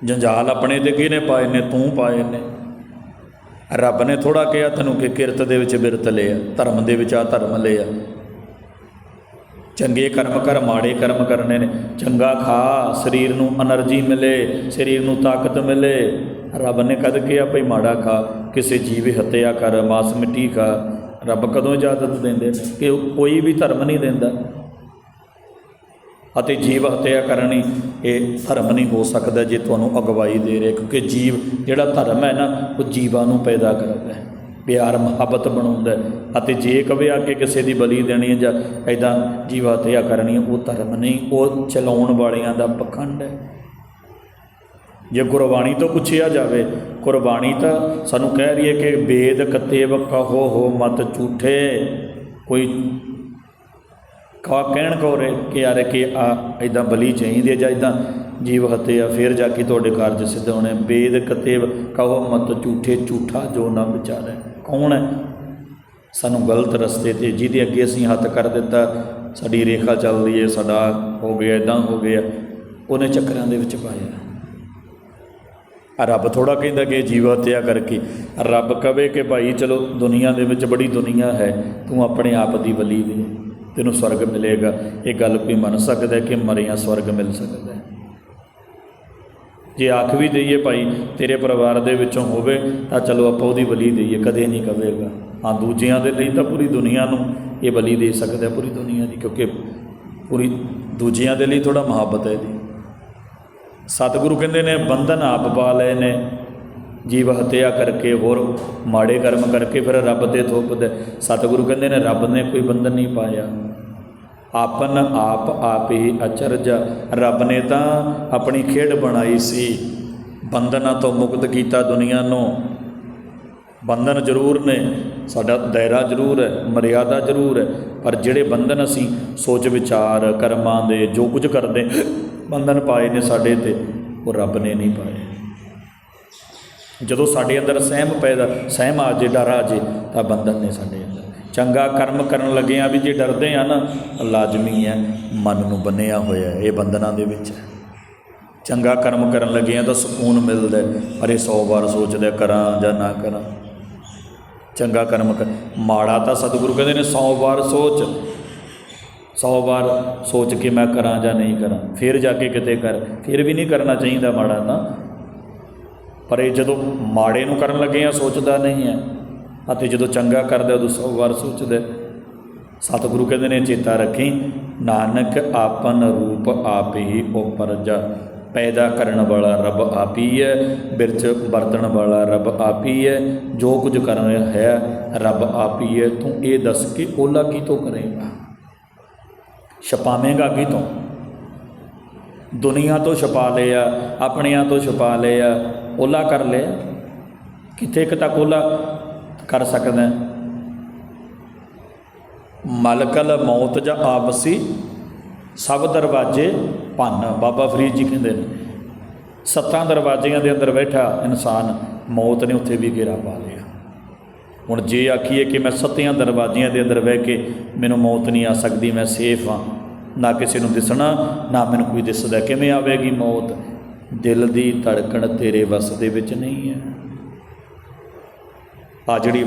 ਜੰਜਾਲ ਆਪਣੇ ਤੇ ਕਿਹਨੇ ਪਾਏ ਨੇ? ਤੂੰ ਪਾਏ ਨੇ। ਰੱਬ ਨੇ ਥੋੜਾ ਕਿਹਾ ਤੈਨੂੰ ਕਿ ਕਿਰਤ ਦੇ ਵਿੱਚ ਬਿਰਤ ਲਿਆ, ਧਰਮ ਦੇ ਵਿੱਚ ਆ ਧਰਮ ਲਿਆ। ਚੰਗੇ ਕਰਮ ਕਰ, ਮਾੜੇ ਕਰਮ ਕਰਨੇ ਨੇ। ਚੰਗਾ ਖਾ, ਸਰੀਰ ਨੂੰ એનર્ਜੀ ਮਿਲੇ, ਸਰੀਰ ਨੂੰ ਤਾਕਤ ਮਿਲੇ। ਰੱਬ ਨੇ ਕਦ ਕਿਹਾ ਭਈ ਮਾੜਾ ਖਾ, ਕਿਸੇ ਜੀਵ ਹੱਤਿਆ ਕਰ, ਮਾਸ ਮਿੱਟੀ ਖਾ। ਰੱਬ ਕਦੋਂ ਇਜਾਜ਼ਤ ਦਿੰਦੇ ਕਿ ਕੋਈ ਵੀ ਧਰਮ ਨਹੀਂ ਦਿੰਦਾ। ਅਤੇ ਜੀਵ ਹੱਤਿਆ ਕਰਨੀ ਇਹ ਧਰਮ ਨਹੀਂ ਹੋ ਸਕਦਾ ਜੇ ਤੁਹਾਨੂੰ ਅਗਵਾਈ ਦੇ ਰਿਹਾ, ਕਿਉਂਕਿ ਜੀਵ ਜਿਹੜਾ ਧਰਮ ਹੈ ਨਾ, ਉਹ ਜੀਵਾਂ ਨੂੰ ਪੈਦਾ ਕਰਦਾ ਹੈ। ਪਿਆਰ, ਮੁਹੱਬਤ ਬਣਾਉਂਦਾ ਅਤੇ ਜੇ ਕਵੇ ਆ ਕੇ ਕਿਸੇ ਦੀ ਬਲੀ ਦੇਣੀ ਹੈ ਜਾਂ ਐਦਾਂ ਜੀਵ ਹੱਤਿਆ ਕਰਨੀ ਹੈ, ਉਹ ਧਰਮ ਨਹੀਂ, ਉਹ ਚਲਾਉਣ ਵਾਲਿਆਂ ਦਾ ਪਖੰਡ ਹੈ। ਜੇ ਗੁਰਬਾਣੀ ਤੋਂ ਪੁੱਛਿਆ ਜਾਵੇ, ਗੁਰਬਾਣੀ ਤਾਂ ਸਾਨੂੰ ਕਹਿ ਰਹੀ ਹੈ ਕਿ ਵੇਦ ਕਤੇਵ ਕਹੋ ਹੋ ਮਤ ਝੂਠੇ, ਕੋਈ ਕਾ ਕਹਿਣ ਕੋਰੇ ਕਿ ਯਾਰ ਕਿ ਆ ਇਦਾਂ ਬਲੀ ਚਾਹੀਦੀ ਹੈ ਜਾਂ ਇਦਾਂ ਜੀਵ ਹੱਤਿਆ ਫਿਰ ਜਾ ਕੇ ਤੁਹਾਡੇ ਕਾਰਜ ਸਿੱਧ ਹੋਣੇ ਬੇਦ ਕਤੇਵ ਕਹੋ ਮਤ ਝੂਠੇ ਝੂਠਾ ਜੋ ਨਾ ਵਿਚਾਰੇ। ਕੌਣ ਹੈ? ਸਾਨੂੰ ਗਲਤ ਰਸਤੇ ਤੇ ਜਿਹਦੇ ਅੱਗੇ ਅਸੀਂ ਹੱਥ ਕਰ ਦਿੱਤਾ, ਸਾਡੀ ਰੇਖਾ ਚੱਲ ਰਹੀ ਹੈ, ਸਾਡਾ ਹੋ ਗਿਆ ਇਦਾਂ ਹੋ ਗਿਆ, ਉਹਨੇ ਚੱਕਰਾਂ ਦੇ ਵਿੱਚ ਪਾਇਆ। ਆ ਰੱਬ ਥੋੜਾ ਕਹਿੰਦਾ ਕਿ ਜੀਵ ਹੱਤਿਆ ਕਰਕੇ, ਰੱਬ ਕਵੇ ਕਿ ਭਾਈ ਚਲੋ ਦੁਨੀਆ ਦੇ ਵਿੱਚ ਬੜੀ ਦੁਨੀਆ ਹੈ, ਤੂੰ ਆਪਣੇ ਆਪ ਦੀ ਬਲੀ ਦੇ ਤੈਨੂੰ ਸਵਰਗ ਮਿਲੇਗਾ। ਇਹ ਗੱਲ ਕੋਈ ਮੰਨ ਸਕਦਾ ਕਿ ਮਰਿਆ ਸਵਰਗ ਮਿਲ ਸਕਦਾ ਜੇ ਆਖ ਵੀ ਦਈਏ ਭਾਈ, ਤੇਰੇ ਪਰਿਵਾਰ ਦੇ ਵਿੱਚੋਂ ਹੋਵੇ ਤਾਂ ਚਲੋ ਆਪਾਂ ਉਹਦੀ ਬਲੀ ਦਈਏ, ਕਦੇ ਨਹੀਂ ਕਵੇਗਾ। ਹਾਂ, ਦੂਜਿਆਂ ਦੇ ਲਈ ਤਾਂ ਪੂਰੀ ਦੁਨੀਆ ਨੂੰ ਇਹ ਬਲੀ ਦੇ ਸਕਦਾ ਪੂਰੀ ਦੁਨੀਆ ਦੀ, ਕਿਉਂਕਿ ਪੂਰੀ ਦੂਜਿਆਂ ਦੇ ਲਈ ਥੋੜਾ ਮੁਹੱਬਤ ਹੈ ਇਹਦੀ। ਸਤਿਗੁਰੂ ਕਹਿੰਦੇ ਨੇ, ਬੰਧਨ ਆਪ ਪਾ ਲਏ ਨੇ। ਜੀਵ ਹੱਤਿਆ ਕਰਕੇ ਹੋਰ ਮਾੜੇ ਕਰਮ ਕਰਕੇ ਫਿਰ ਰੱਬ ਤੇ ਥੋਪਦੇ ਸਤਿਗੁਰੂ ਕਹਿੰਦੇ ਨੇ, ਰੱਬ ਨੇ ਕੋਈ ਬੰਧਨ ਨਹੀਂ ਪਾਇਆ। ਆਪਨ ਆਪ ਆਪ ਹੀ ਅਚਰਜ। ਰੱਬ ਨੇ ਤਾਂ ਆਪਣੀ ਖੇਡ ਬਣਾਈ ਸੀ। ਬੰਧਨਾਂ ਤੋਂ ਮੁਕਤ ਕੀਤਾ ਦੁਨੀਆ ਨੂੰ। ਬੰਧਨ ਜ਼ਰੂਰ ਨੇ। ਸਾਡਾ ਦਾਇਰਾ ਜ਼ਰੂਰ ਹੈ, ਮਰਿਆਦਾ ਜ਼ਰੂਰ ਹੈ। ਪਰ ਜਿਹੜੇ ਬੰਧਨ ਅਸੀਂ ਸੋਚ ਵਿਚਾਰ, ਕਰਮਾਂ ਦੇ ਜੋ ਕੁਝ ਕਰਦੇ, ਬੰਧਨ ਪਾਏ ਨੇ ਸਾਡੇ ਤੇ, ਉਹ ਰੱਬ ਨੇ ਨਹੀਂ ਪਾਏ। ਜਦੋਂ ਸਾਡੇ ਅੰਦਰ ਸਹਿਮ ਪੈਦਾ ਸਹਿਮ ਆ ਜੇ ਡਰ ਆ ਜੇ ਤਾਂ ਬੰਧਨ ਨੇ ਸਾਡੇ ਅੰਦਰ। ਚੰਗਾ ਕਰਮ ਕਰਨ ਲੱਗੇ ਆ ਵੀ ਜੇ ਡਰਦੇ ਆ ਨਾ ਲਾਜ਼ਮੀ ਹੈ ਮਨ ਨੂੰ ਬੰਨਿਆ ਹੋਇਆ ਇਹ ਬੰਧਨਾਂ ਦੇ ਵਿੱਚ ਹੈ ਚੰਗਾ ਕਰਮ ਕਰਨ ਲੱਗੇ ਆ ਤਾਂ ਸਕੂਨ ਮਿਲਦਾ ਹੈ, ਪਰ ਇਹ 100 ਵਾਰ ਸੋਚਦਾ ਕਰਾਂ ਜਾਂ ਨਾ ਕਰਾਂ। ਚੰਗਾ ਕਰਮ ਕਰ ਮਾੜਾ ਤਾਂ ਸਤਿਗੁਰੂ ਕਹਿੰਦੇ ਨੇ 100 ਵਾਰ ਸੋਚ। 100 ਵਾਰ ਸੋਚ ਕੇ ਮੈਂ ਕਰਾਂ ਜਾਂ ਨਹੀਂ ਕਰਾਂ ਫਿਰ ਜਾ ਕੇ ਕਿਤੇ ਕਰ ਫਿਰ ਵੀ ਨਹੀਂ ਕਰਨਾ ਚਾਹੀਦਾ ਮਾੜਾ ਤਾਂ। ਪਰ ਇਹ ਜਦੋਂ ਮਾੜੇ ਨੂੰ ਕਰਨ ਲੱਗੇ ਆ, ਸੋਚਦਾ ਨਹੀਂ ਹੈ। ਅਤੇ ਜਦੋਂ ਚੰਗਾ ਕਰਦਾ, ਉਦੋਂ ਸੌ ਵਾਰ ਸੋਚਦਾ ਸਤਿਗੁਰੂ ਕਹਿੰਦੇ ਨੇ, ਚੇਤਾ ਰੱਖੀ, ਨਾਨਕ ਆਪਨ ਰੂਪ ਆਪ ਹੀ ਉਪਰਜਾ ਪੈਦਾ ਕਰਨ ਵਾਲਾ ਰੱਬ ਆਪ ਹੀ ਹੈ ਬਿਰਚ ਵਰਤਣ ਵਾਲਾ ਰੱਬ ਆਪ ਹੀ। ਹੈ ਜੋ ਕੁਝ ਕਰ ਰਿਹਾ ਹੈ, ਰੱਬ ਆਪ ਹੀ। ਹੈ ਤੂੰ ਇਹ ਦੱਸ ਕੇ ਓਲਾ ਕੀ ਤੋਂ ਕਰੇਗਾ? ਛਪਾਵੇਂਗਾ ਕੀ ਤੋਂ ਦੁਨੀਆ ਤੋਂ ਛਪਾ ਲਿਆ, ਆਪਣਿਆਂ ਤੋਂ ਛਪਾ ਲਿਆ ਓਲਾ ਕਰ ਲਿਆ। ਕਿੱਥੇ ਕੁ ਤੱਕ ਓਲਾ ਕਰ ਸਕਦਾ ਹੈ? ਮਲਕਲ ਮੌਤ ਜਾਂ ਆਪਸੀ ਸਭ ਦਰਵਾਜ਼ੇ ਭੰਨ। ਬਾਬਾ ਫਰੀਦ ਜੀ ਕਹਿੰਦੇ ਨੇ, ਸੱਤਾਂ ਦਰਵਾਜ਼ਿਆਂ ਦੇ ਅੰਦਰ ਬੈਠਾ ਇਨਸਾਨ ਮੌਤ ਨੇ ਉੱਥੇ ਵੀ ਘੇਰਾ ਪਾ ਲਿਆ। ਹੁਣ ਜੇ ਆਖੀਏ ਕਿ ਮੈਂ ਸੱਤਿਆਂ ਦਰਵਾਜ਼ਿਆਂ ਦੇ ਅੰਦਰ ਬਹਿ ਕੇ ਮੈਨੂੰ ਮੌਤ ਨਹੀਂ ਆ ਸਕਦੀ, ਮੈਂ ਸੇਫ ਹਾਂ। ਨਾ ਕਿਸੇ ਨੂੰ ਦਿਸਣਾ, ਨਾ ਮੈਨੂੰ ਕੋਈ ਦਿਸਦਾ। ਕਿਵੇਂ ਆਵੇਗੀ ਮੌਤ? ਦਿਲ ਦੀ ਧੜਕਣ ਤੇਰੇ ਵੱਸ ਦੇ ਵਿੱਚ ਨਹੀਂ ਹੈ। ਆ ਜਿਹੜੀ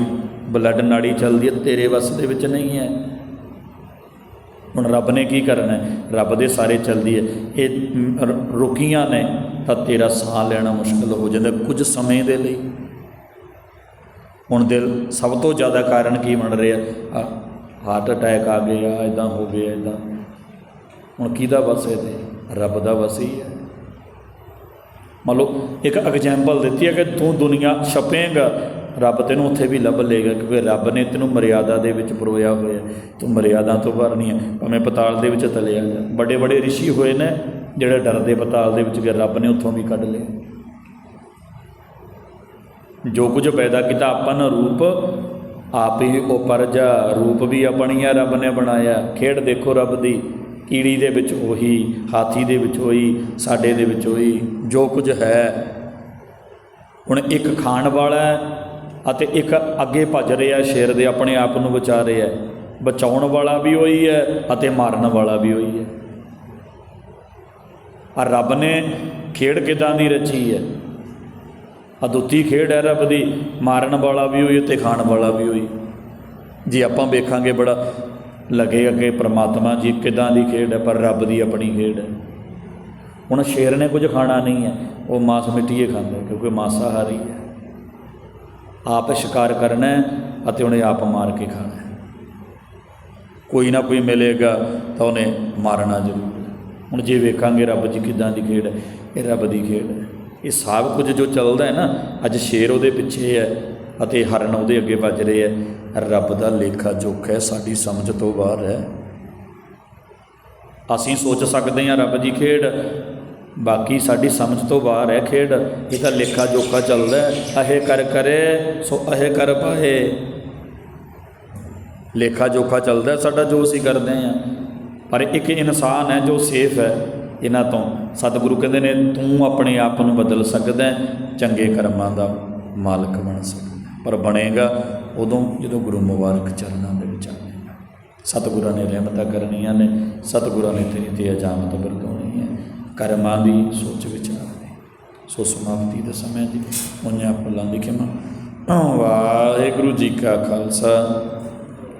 ਬਲੱਡ ਨਾੜੀ ਚੱਲਦੀ ਹੈ, ਤੇਰੇ ਵੱਸ ਦੇ ਵਿੱਚ ਨਹੀਂ ਹੈ। ਹੁਣ ਰੱਬ ਨੇ ਕੀ ਕਰਨਾ ਹੈ? ਰੱਬ ਦੇ ਸਾਰੇ ਚੱਲਦੀ ਹੈ। ਇਹ ਰੁਕੀਆਂ ਨੇ, ਤਾਂ ਤੇਰਾ ਸਾਹ ਲੈਣਾ ਮੁਸ਼ਕਲ ਹੋ ਜਾਂਦਾ ਕੁਝ ਸਮੇਂ ਦੇ ਲਈ। ਹੁਣ ਦਿਲ ਸਭ ਤੋਂ ਜ਼ਿਆਦਾ ਕਾਰਨ ਕੀ ਬਣ ਰਿਹਾ? ਹਾਰਟ ਅਟੈਕ ਆ ਗਿਆ ਇਦਾਂ ਹੋ ਗਿਆ ਇਦਾਂ ਹੁਣ ਕਿਹਦਾ ਵਸ ਹੈ ਤੇ ਰੱਬ ਦਾ ਵਸ ਹੀ ਹੈ। ਮੰਨ ਲਓ, ਇੱਕ ਐਗਜ਼ਾਮਪਲ ਦਿੱਤੀ ਹੈ ਕਿ ਤੂੰ ਦੁਨੀਆ ਛਪੇਂਗਾ, ਰੱਬ ਤੈਨੂੰ ਉੱਥੇ ਵੀ ਲੱਭ ਲੇਗਾ ਕਿਉਂਕਿ ਰੱਬ ਨੇ ਤੈਨੂੰ ਮਰਿਆਦਾ ਦੇ ਵਿੱਚ ਪਰੋਇਆ ਹੋਇਆ ਤੂੰ ਮਰਿਆਦਾ ਤੋਂ ਬਾਹਰ ਨਹੀਂ ਹੈ, ਭਾਵੇਂ ਪਤਾਲ ਦੇ ਵਿੱਚ ਤਲਿਆ ਜਾ। ਵੱਡੇ ਬੜੇ ਰਿਸ਼ੀ ਹੋਏ ਨੇ, ਜਿਹੜੇ ਡਰਦੇ ਪਤਾਲ ਦੇ ਵਿੱਚ ਗਏ ਰੱਬ ਨੇ ਉੱਥੋਂ ਵੀ ਕੱਢ ਲਿਆ। ਜੋ ਕੁਝ ਪੈਦਾ ਕੀਤਾ ਆਪਾਂ ਆਪਨ ਰੂਪ, ਆਪ ਹੀ ਉਪਰਜਾ ਰੂਪ ਵੀ ਆਪਣੀ ਆ ਰੱਬ ਨੇ ਬਣਾਇਆ। ਖੇਡ ਦੇਖੋ ਰੱਬ ਦੀ। ਕੀੜੀ ਦੇ ਵਿੱਚ ਉਹੀ, ਹਾਥੀ ਦੇ ਵਿੱਚ ਹੋਈ ਸਾਡੇ ਦੇ ਵਿੱਚ ਉਹੀ, ਜੋ ਕੁਝ ਹੈ। ਹੁਣ ਇੱਕ ਖਾਣ ਵਾਲਾ ਅਤੇ ਇੱਕ ਅੱਗੇ ਭੱਜ ਰਿਹਾ, ਸ਼ੇਰ ਦੇ ਆਪਣੇ ਆਪ ਨੂੰ ਬਚਾ ਰਿਹਾ ਬਚਾਉਣ ਵਾਲਾ ਵੀ ਉਹੀ ਹੈ ਅਤੇ ਮਾਰਨ ਵਾਲਾ ਵੀ ਉਹੀ ਹੈ। ਆ ਰੱਬ ਨੇ ਖੇਡ ਕਿਦਾਂ ਦੀ ਰਚੀ ਹੈ? ਅਦੁੱਤੀ ਖੇਡ ਹੈ ਰੱਬ ਦੀ, ਮਾਰਨ ਵਾਲਾ ਵੀ ਹੋਈ ਤੇ ਖਾਣ ਵਾਲਾ ਵੀ ਹੋਈ ਜੇ ਆਪਾਂ ਵੇਖਾਂਗੇ ਬੜਾ ਲੱਗੇ ਅੱਗੇ ਪ੍ਰਮਾਤਮਾ ਜੀ, ਕਿਦਾਂ ਦੀ ਖੇਡ ਹੈ, ਪਰ ਰੱਬ ਦੀ ਆਪਣੀ ਖੇਡ ਹੈ। ਹੁਣ ਸ਼ੇਰ ਨੇ ਕੁਝ ਖਾਣਾ ਨਹੀਂ ਹੈ, ਉਹ ਮਾਸ ਮਿੱਟੀਏ ਖਾਂਦਾ ਕਿਉਂਕਿ ਮਾਸਾਹਾਰੀ ਹੈ। ਆਪ ਸ਼ਿਕਾਰ ਕਰਨਾ ਅਤੇ ਉਹਨੇ ਆਪ ਮਾਰ ਕੇ ਖਾਣਾ ਕੋਈ ਨਾ ਕੋਈ ਮਿਲੇਗਾ ਤਾਂ ਉਹਨੇ ਮਾਰਨਾ ਜ਼ਰੂਰ ਹੈ। ਹੁਣ ਜੇ ਵੇਖਾਂਗੇ ਰੱਬ ਜੀ ਕਿਦਾਂ ਦੀ ਖੇਡ ਹੈ, ਇਹ ਰੱਬ ਦੀ ਖੇਡ ਹੈ। ਇਹ ਸਭ ਕੁਝ ਜੋ ਚੱਲਦਾ ਹੈ ਨਾ, ਅੱਜ ਸ਼ੇਰ ਉਹਦੇ ਪਿੱਛੇ ਹੈ ਅਤੇ ਹਰਨ ਉਹਦੇ ਅੱਗੇ ਵੱਜ ਰਹੇ ਹੈ ਰੱਬ ਦਾ ਲੇਖਾ ਜੋਖਾ ਹੈ ਸਾਡੀ ਸਮਝ ਤੋਂ ਬਾਹਰ ਹੈ ਅਸੀਂ ਸੋਚ ਸਕਦੇ ਹਾਂ ਰੱਬ ਦੀ ਖੇਡ, ਬਾਕੀ ਸਾਡੀ ਸਮਝ ਤੋਂ ਬਾਹਰ ਹੈ ਖੇਡ। ਇਹਦਾ ਲੇਖਾ ਜੋਖਾ ਚੱਲਦਾ ਅਹੇ ਕਰ ਕਰੇ, ਸੋ ਅਹੇ ਕਰ ਪਾਏ ਲੇਖਾ ਜੋਖਾ ਚੱਲਦਾ ਸਾਡਾ ਜੋ ਅਸੀਂ ਕਰਦੇ ਹਾਂ ਪਰ ਇੱਕ ਇਨਸਾਨ ਹੈ ਜੋ ਸੇਫ ਹੈ ਇਹਨਾਂ ਤੋਂ। ਸਤਿਗੁਰੂ ਕਹਿੰਦੇ ਨੇ, ਤੂੰ ਆਪਣੇ ਆਪ ਨੂੰ ਬਦਲ ਸਕਦਾ ਚੰਗੇ ਕਰਮਾਂ ਦਾ ਮਾਲਕ ਬਣ ਸਕਦਾ ਪਰ ਬਣੇਗਾ, ਉਦੋਂ ਜਦੋਂ ਗੁਰੂ ਮੁਬਾਰਕ ਚਰਨਾਂ ਦੇ ਵਿੱਚ ਆਵੇਗਾ ਸਤਿਗੁਰਾਂ ਨੇ ਰਹਿਮਤਾਂ ਕਰਨੀਆਂ ਨੇ, ਸਤਿਗੁਰਾਂ ਨੇ ਤੇਰੀ ਤੇ ਅਜਾਮਤ ਵਰਤਾਉਣੀ ਹੈ। ਕਰਮਾਂ ਦੀ ਸੋਚ ਵਿਚਾਰ ਦੀ ਸੋ ਸਮਾਪਤੀ ਦਾ ਸਮੇਂ ਜੀ। ਉਹਨਾਂ ਪੱਲਾਂ ਦੀ ਖਿਮਾ। ਵਾਹਿਗੁਰੂ ਜੀ ਕਾ ਖਾਲਸਾ,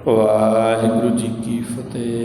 ਵਾਹਿਗੁਰੂ ਜੀ ਕੀ ਫਤਿਹ।